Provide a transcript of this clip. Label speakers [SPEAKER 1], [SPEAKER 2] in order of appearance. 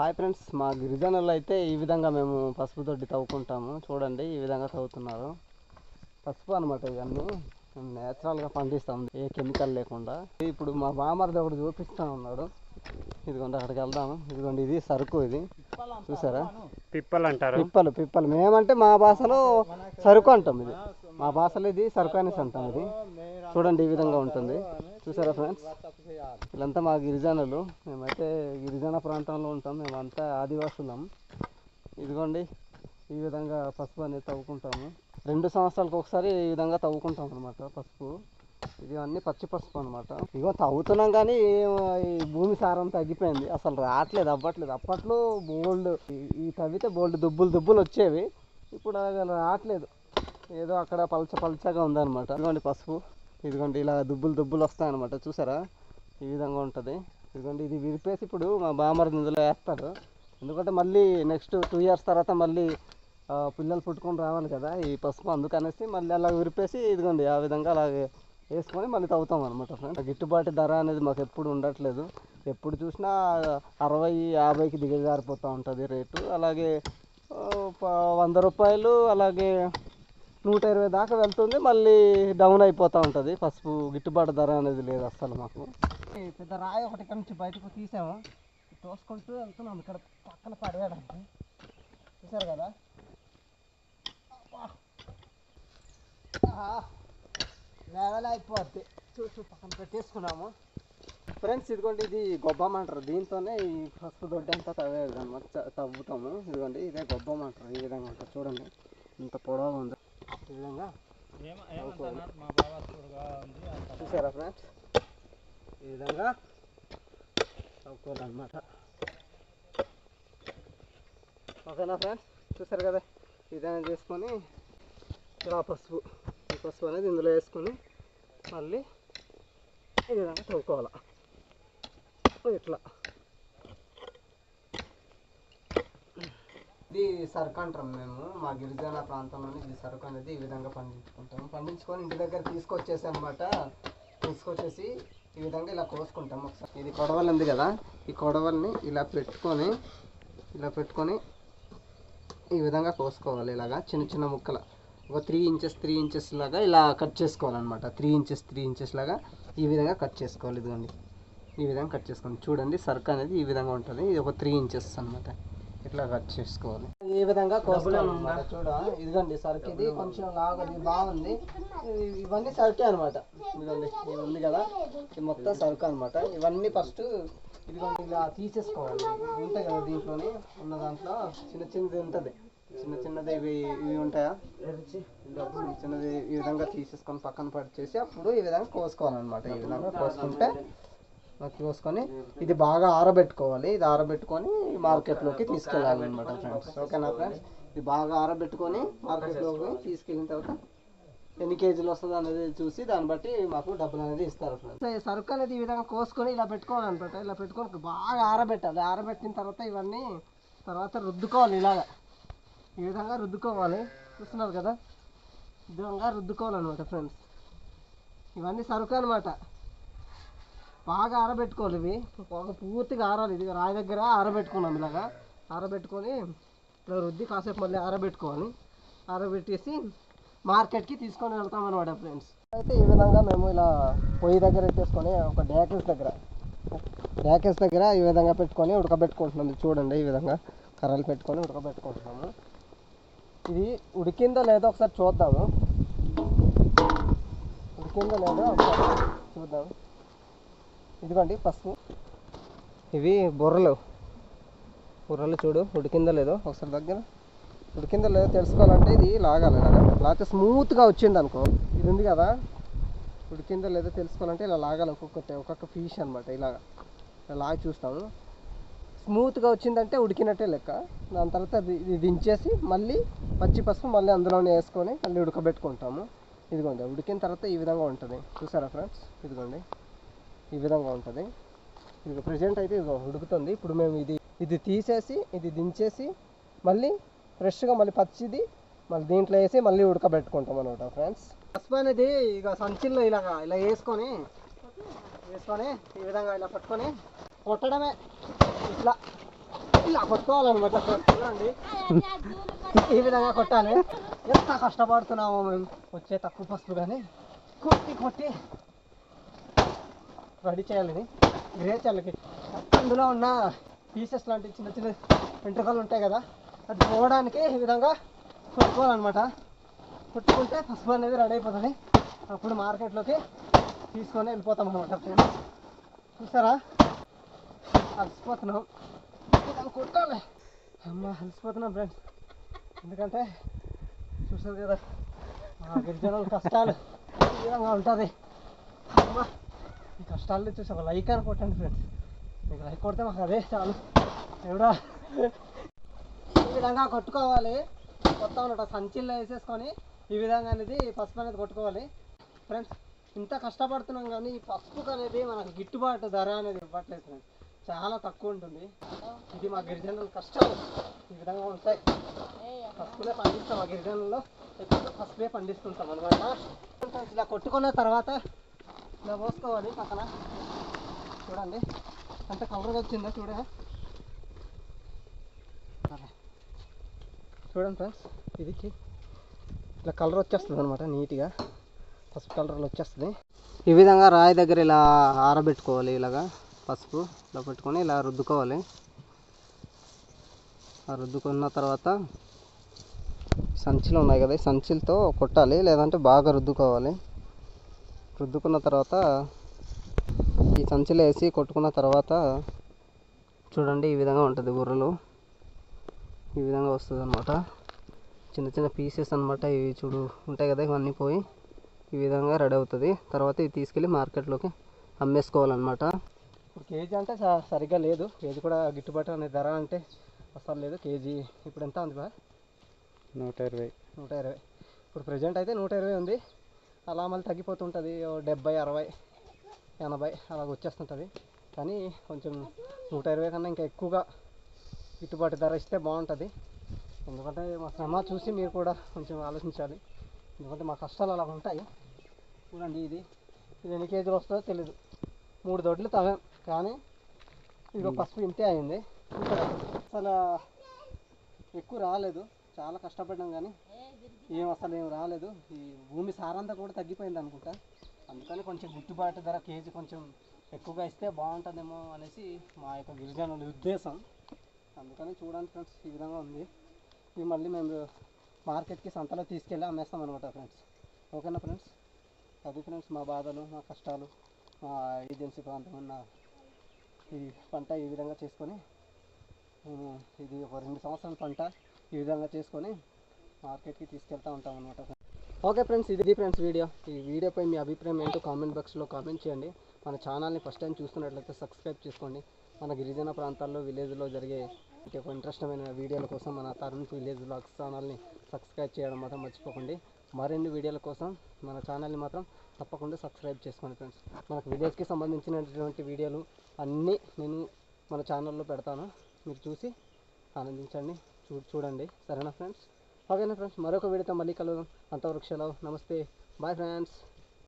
[SPEAKER 1] Hi friends మా గిరిజనులు అయితే ఈ విధంగా మేము పసుపు తోటి తవ్వుకుంటాము. చూడండి ఈ విధంగా తవ్వుతున్నారు. పసుపు అనమాట ఇవన్నీ. మేము నేచురల్గా పండిస్తాం. ఏ కెమికల్ లేకుండా. ఇప్పుడు మా బామర్ది ఒకటి చూపిస్తా ఉన్నాడు. ఇదిగోండి అక్కడికి వెళ్దాము. ఇదిగోండి ఇది సరుకు ఇది. చూసారా?
[SPEAKER 2] పిప్పలు అంటారు.
[SPEAKER 1] పిప్పలు పిప్పలు. మేమంటే మా భాషలో సరుకు అంటాం ఇది. మా భాషలో ఇది సరుకు అనేసి అంటాం ఇది. చూడండి ఈ విధంగా ఉంటుంది. చూసారా ఫ్రెండ్స్? వీళ్ళంతా మా గిరిజనులు. మేమైతే గిరిజన ప్రాంతంలో ఉంటాం. మేమంతా ఆదివాసులం. ఇదిగోండి ఈ విధంగా పసుపు అనేది తవ్వుకుంటాము. రెండు సంవత్సరాలకు ఒకసారి ఈ విధంగా తవ్వుకుంటాం అనమాట పసుపు. ఇది అన్నీ పచ్చి పసుపు అనమాట ఇగో తవ్వుతున్నాం కానీ ఈ భూమి సారం తగ్గిపోయింది. అసలు రావట్లేదు అవ్వట్లేదు. అప్పట్లో బోల్డ్ ఈ తవ్వితే బోల్డ్ దుబ్బులు దుబ్బులు వచ్చేవి. ఇప్పుడు అలా రావట్లేదు. ఏదో అక్కడ పలచ పలచగా ఉందన్నమాట. ఇదిగోండి పసుపు. ఇదిగోండి ఇలా దుబ్బులు దుబ్బులు వస్తాయి అనమాట చూసారా? ఈ విధంగా ఉంటుంది. ఇదిగోండి ఇది విరిపేసి ఇప్పుడు మా బామర్ ఇందులో వేస్తారు. ఎందుకంటే మళ్ళీ నెక్స్ట్ టూ ఇయర్స్ తర్వాత మళ్ళీ పిల్లలు పుట్టుకొని రావాలి కదా ఈ పసుపు అందుకనేసి మళ్ళీ అలా విరిపేసి ఇదిగోండి ఆ విధంగా అలాగే వేసుకొని మళ్ళీ తవ్వుతాం అనమాట గిట్టుబాటు ధర అనేది మాకు ఎప్పుడు ఉండట్లేదు. ఎప్పుడు చూసినా అరవై యాభైకి దిగజారిపోతూ ఉంటుంది రేటు. అలాగే వంద రూపాయలు అలాగే నూట ఇరవై దాకా వెళ్తుంది మళ్ళీ డౌన్ అయిపోతూ ఉంటుంది. పసుపు గిట్టుబాటు ధర అనేది లేదు అస్సలు మాకు. పెద్ద రాయి ఒకటి ఇక్కడ నుంచి బయటకు తీసాము. తోసుకుంటూ వెళ్తున్నాం. ఇక్కడ పక్కన పడవేయడానికి చూసారు కదా? లెవెల్ అయిపోద్ది. చూసి పక్కన పెట్టేసుకున్నాము. ఫ్రెండ్స్ ఇదిగోండి ఇది గొబ్బం అంటారు దీంతోనే ఈ పసుపు దొడ్డి అంతా తవ్వేది అనమాట తవ్వుతాము. ఇదిగోండి ఇదే గొబ్బం అంటారు ఈ విధంగా ఉంటుంది. చూడండి. ఇంత పొడవుగా ఉంది. విధంగా చూసారా ఫ్రెండ్స్? ఈ విధంగా తవ్వుకోవాలన్నమాట ఓకేనా ఫ్రెండ్స్? చూసారు కదా? ఈ విధంగా చేసుకొని ఇలా పసుపు ఈ పసుపు అనేది ఇందులో వేసుకొని మళ్ళీ ఈ విధంగా తవ్వుకోవాలి ఇట్లా. ఇది సరుకు అంటాం మేము. మా గిరిజన ప్రాంతంలోని ఇది సరుకు అనేది ఈ విధంగా పండించుకుంటాం పండించుకొని ఇంటి దగ్గర తీసుకొచ్చేసి అనమాట తీసుకొచ్చేసి ఈ విధంగా ఇలా కోసుకుంటాం ఒకసారి. ఇది కొడవలు ఉంది కదా ఈ కొడవల్ని ఇలా పెట్టుకొని ఇలా పెట్టుకొని ఈ విధంగా కోసుకోవాలి. ఇలాగా చిన్న చిన్న ముక్కలు ఒక త్రీ ఇంచెస్ త్రీ ఇంచెస్ లాగా ఇలా కట్ చేసుకోవాలన్నమాట. త్రీ ఇంచెస్ త్రీ ఇంచెస్ లాగా ఈ విధంగా కట్ చేసుకోవాలి. ఇదిగోండి. ఈ విధంగా కట్ చేసుకోండి చూడండి సరుకు అనేది ఈ విధంగా ఉంటుంది. ఇది ఒక త్రీ ఇంచెస్ అన్నమాట. ఇట్లా కట్ చేసుకోవాలి. ఈ విధంగా కోసుకోవాలన్నమాట చూడ ఇదిగోండి సరుకు ఇది కొంచెం లాగా బాగుంది. ఇవి- ఇవన్నీ సరుకే అనమాట ఇదిగోండి ఇది ఉంది కదా ఇది మొత్తం సరుకు అనమాట ఇవన్నీ ఫస్ట్ ఇదిగోండి ఇలా తీసేసుకోవాలి. ఉంటాయి కదా దీంట్లోని ఉన్న దాంట్లో? చిన్న చిన్నది ఉంటుంది. చిన్న చిన్నది ఇవి ఇవి ఉంటాయా? చిన్న చిన్నది ఈ విధంగా తీసేసుకొని పక్కన పడిచేసి అప్పుడు ఈ విధంగా కోసుకోవాలన్నమాట. ఈ విధంగా కోసుకుంటే కోసుకొని ఇది బాగా ఆరబెట్టుకోవాలి. ఇది ఆరబెట్టుకొని మార్కెట్లోకి తీసుకెళ్ళాలి అనమాట ఫ్రెండ్స్ ఓకేనా ఫ్రెండ్స్ ఇది బాగా ఆరబెట్టుకొని మార్కెట్లోకి తీసుకెళ్ళిన తర్వాత ఎన్ని కేజీలు వస్తుంది అనేది చూసి దాన్ని బట్టి మాకు డబ్బులు అనేది ఇస్తారు ఫ్రెండ్స్ సరుకు అనేది ఈ విధంగా కోసుకొని ఇలా పెట్టుకోవాలన్నమాట. ఇలా పెట్టుకొని బాగా ఆరబెట్టాలి. ఆరబెట్టిన తర్వాత ఇవన్నీ తర్వాత రుద్దుకోవాలి ఇలాగా. ఈ విధంగా రుద్దుకోవాలి. చూస్తున్నారు కదా? ఈ విధంగా రుద్దుకోవాలన్నమాట ఫ్రెండ్స్ ఇవన్నీ సరుకు అనమాట బాగా ఆరబెట్టుకోవాలి ఇవి. బాగా పూర్తిగా ఆరాలి. ఇది రాయి దగ్గర ఆరబెట్టుకున్నాం ఇలాగా. ఆరబెట్టుకొని ఇలా రుద్ది కాసేపు మళ్ళీ ఆరబెట్టుకోవాలి ఆరబెట్టేసి మార్కెట్కి తీసుకొని వెళ్తాం అనమాట ఫ్రెండ్స్. అయితే ఈ విధంగా మేము ఇలా పొయ్యి దగ్గర పెట్టేసుకొని ఒక డ్యాకెస్ దగ్గర డ్యాకెస్ దగ్గర ఈ విధంగా పెట్టుకొని ఉడకబెట్టుకుంటున్నాం. ఇది చూడండి ఈ విధంగా కర్రలు పెట్టుకొని ఉడకబెట్టుకుంటున్నాము. ఇది ఉడికిందో లేదో ఒకసారి చూద్దాము. ఉడికిందో లేదో ఒకసారి చూద్దాము. ఇదిగోండి పసుపు. ఇవి బుర్రలు. బుర్రలు చూడు ఉడికిందో లేదో ఒకసారి దగ్గర. ఉడికిందో లేదో తెలుసుకోవాలంటే ఇది లాగాలి ఇలాగా. లేకపోతే స్మూత్గా వచ్చింది అనుకో. ఇది ఉంది కదా. ఉడికిందో లేదో తెలుసుకోవాలంటే ఇలా లాగాలి ఒక్కొక్కటి ఒక్కొక్క ఫిష్ అనమాట ఇలాగా. ఇలా లాగి చూస్తాము. స్మూత్గా వచ్చిందంటే ఉడికినట్టే లెక్క. దాని తర్వాత ఇది దించేసి మళ్ళీ పచ్చి పసుపు మళ్ళీ అందులోనే వేసుకొని మళ్ళీ ఉడకబెట్టుకుంటాము. ఇదిగోండి ఉడికిన తర్వాత ఈ విధంగా ఉంటుంది. చూసారా ఫ్రెండ్స్? ఇదిగోండి. ఈ విధంగా ఉంటుంది. ఇది ప్రజెంట్ అయితే ఇది ఉడుకుతుంది. ఇప్పుడు మేము ఇది ఇది తీసేసి ఇది దించేసి మళ్ళీ ఫ్రెష్గా మళ్ళీ పచ్చిది మళ్ళీ దీంట్లో వేసి మళ్ళీ ఉడకబెట్టుకుంటాం అనమాట ఫ్రెండ్స్ పసుపు అనేది ఇక సంచిల్లో ఇలాగా ఇలా వేసుకొని వేసుకొని ఈ విధంగా ఇలా పట్టుకొని కొట్టడమే. ఇట్లా ఇలా కొట్టుకోవాలన్నమాట చూడండి. ఈ విధంగా కొట్టాలి. ఎంత కష్టపడుతున్నామో మేము. వచ్చే తక్కువ పసుపు కానీ కొట్టి కొట్టి రెడీ చేయాలని గ్రే చల్లకి. అందులో ఉన్న పీసెస్ లాంటి చిన్న చిన్న వెంట్రుకలు ఉంటాయి కదా అది పోవడానికి ఈ విధంగా కొట్టుకోవాలన్నమాట. కొట్టుకుంటే పసుపు అనేది రెడీ అయిపోతుంది. అప్పుడు మార్కెట్లోకి తీసుకొని వెళ్ళిపోతాం అనమాట చూసారా? అలసిపోతున్నాం. కొట్టాలి అమ్మ అలసిపోతున్నాం ఫ్రెండ్స్. ఎందుకంటే చూసారు కదా మా గిరిజనుల కష్టాలు ఈ విధంగా ఉంటుంది. అమ్మ స్టాల్ వచ్చేసి చూసి ఒక లైక్ అని కొట్టండి ఫ్రెండ్స్. మీకు లైక్ కొడితే మాకు అదే చాలు. ఎవడా? ఈ విధంగా కొట్టుకోవాలి. మొత్తం ఉన్నట సంచిల్లో వేసేసుకొని ఈ విధంగా అనేది పసుపు అనేది కొట్టుకోవాలి. ఫ్రెండ్స్ ఇంత కష్టపడుతున్నాం కానీ ఈ పసుపుకు అనేది మనకు గిట్టుబాటు ధర అనేది ఇవ్వట్లేదు ఫ్రెండ్స్. చాలా తక్కువ ఉంటుంది. ఇది మా గిరిజనుల కష్టాలు. ఈ విధంగా ఉంటాయి. పసుపులే పండిస్తాం మా గిరిజనుల్లో. ఎక్కువ పసుపే పండిస్తుంటాం అనమాట ఇలా కొట్టుకున్న తర్వాత ఇలా పోసుకోవాలి పక్కన. చూడండి. అంత కలర్ వచ్చిందా? చూడ. చూడండి ఫ్రెండ్స్ ఇది ఇట్లా కలర్ వచ్చేస్తుంది అనమాట నీట్గా. పసుపు కలర్లో వచ్చేస్తుంది. ఈ విధంగా రాయి దగ్గర ఇలా ఆరబెట్టుకోవాలి ఇలాగా పసుపు ఇలా పెట్టుకొని ఇలా రుద్దుకోవాలి. ఆ రుద్దుకున్న తర్వాత సంచులు ఉన్నాయి కదా సంచులతో కొట్టాలి లేదంటే బాగా రుద్దుకోవాలి. రుద్దుకున్న తర్వాత ఈ సంచిలో వేసి కొట్టుకున్న తర్వాత చూడండి ఈ విధంగా ఉంటుంది బుర్రలు ఈ విధంగా వస్తుంది అనమాట చిన్న చిన్న పీసెస్ అనమాట ఇవి చూడు. ఉంటాయి కదా ఇవన్నీ పోయి ఈ విధంగా రెడీ అవుతుంది. తర్వాత ఇది తీసుకెళ్ళి మార్కెట్లోకి అమ్మేసుకోవాలన్నమాట. ఇప్పుడు కేజీ అంటే సరిగ్గా లేదు. కేజీ కూడా గిట్టుబాటు అనే ధర అంటే అసలు లేదు. కేజీ ఇప్పుడు ఎంత ఉంది బా?
[SPEAKER 2] నూట ఇరవై.
[SPEAKER 1] నూట ఇరవై. ఇప్పుడు ప్రజెంట్ అయితే నూట ఇరవై ఉంది. అలా మళ్ళీ తగ్గిపోతుంటుంది డెబ్బై అరవై ఎనభై అలాగ వచ్చేస్తుంటుంది. కానీ కొంచెం నూట ఇరవై కన్నా ఇంకా ఎక్కువగా గిట్టుబాటు ధర ఇస్తే బాగుంటుంది. ఎందుకంటే మా శ్రమ చూసి మీరు కూడా కొంచెం ఆలోచించాలి. ఎందుకంటే మా కష్టాలు అలా ఉంటాయి. చూడండి ఇది. ఇది ఎన్ని కేజీలు వస్తుందో తెలీదు. మూడు దొడ్లు తవ్వాం. కానీ ఇది పసుపు ఇంతే అయింది? అసలు ఎక్కువ రాలేదు. చాలా కష్టపడ్డాం కానీ ఏం అసలు ఏం రాలేదు. ఈ భూమి సారంతా కూడా తగ్గిపోయింది అనుకుంటా. అందుకని కొంచెం గుట్టుబాటు ధర కేజీ కొంచెం ఎక్కువగా ఇస్తే బాగుంటుందేమో అనేసి మా యొక్క గిరిజనుల ఉద్దేశం. అందుకని చూడండి ఫ్రెండ్స్ ఈ విధంగా ఉంది. ఇవి మళ్ళీ మేము మార్కెట్కి సంతలో తీసుకెళ్ళి అమ్మేస్తాం అనమాట ఫ్రెండ్స్. ఓకేనా ఫ్రెండ్స్? అది ఫ్రెండ్స్ మా బాధలు మా కష్టాలు మా ఏజెన్సీ ప్రాంతం ఉన్న ఈ పంట ఈ విధంగా చేసుకొని మేము ఇది ఒక రెండు సంవత్సరాల పంట. ఈ విధంగా చేసుకొని మార్కెట్కి తీసుకెళ్తూ ఉంటాం అనమాట ఓకే ఫ్రెండ్స్ ఇది ఫ్రెండ్స్ వీడియో. ఈ వీడియోపై మీ అభిప్రాయం ఏంటో కామెంట్ బాక్స్లో కామెంట్ చేయండి. మన ఛానల్ని ఫస్ట్ టైం చూస్తున్నట్లయితే సబ్స్క్రైబ్ చేసుకోండి. మన గిరిజన ప్రాంతాల్లో విలేజ్లో జరిగే ఒక ఇంట్రెస్టమైన వీడియోల కోసం మన తరుణ్ విలేజ్ బ్లాగ్స్ ఛానల్ని సబ్స్క్రైబ్ చేయడం మాత్రం మర్చిపోకండి. మరిన్ని వీడియోల కోసం మన ఛానల్ని మాత్రం తప్పకుండా సబ్స్క్రైబ్ చేసుకోండి ఫ్రెండ్స్. మనకు విలేజ్కి సంబంధించినటువంటి వీడియోలు అన్నీ నేను మన ఛానల్లో పెడతాను. మీరు చూసి ఆనందించండి. చూ చూడండి. సరేనా ఫ్రెండ్స్? ఓకేనా ఫ్రెండ్స్? మరొక వీడియోతో మళ్ళీ కలుద్దాం. అంతవరకు సెలవు. నమస్తే. Bye friends.